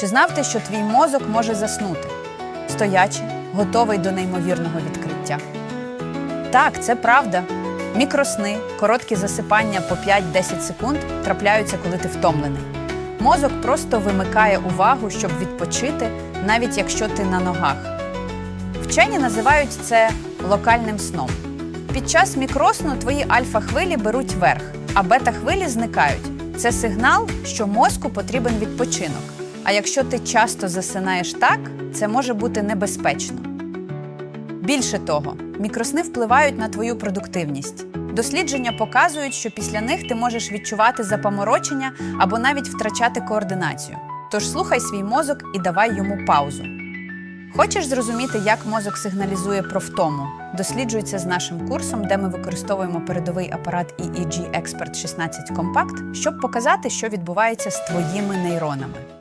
Чи знав ти, що твій мозок може заснути? Стоячи, готовий до неймовірного відкриття. Так, це правда. Мікросни, короткі засипання по 5-10 секунд трапляються, коли ти втомлений. Мозок просто вимикає увагу, щоб відпочити, навіть якщо ти на ногах. Вчені називають це локальним сном. Під час мікросну твої альфа-хвилі беруть верх, а бета-хвилі зникають. Це сигнал, що мозку потрібен відпочинок. А якщо ти часто засинаєш так, це може бути небезпечно. Більше того, мікросни впливають на твою продуктивність. Дослідження показують, що після них ти можеш відчувати запаморочення або навіть втрачати координацію. Тож слухай свій мозок і давай йому паузу. Хочеш зрозуміти, як мозок сигналізує про втому? Досліджуй з нашим курсом, де ми використовуємо передовий апарат EEG Expert 16 Compact, щоб показати, що відбувається з твоїми нейронами.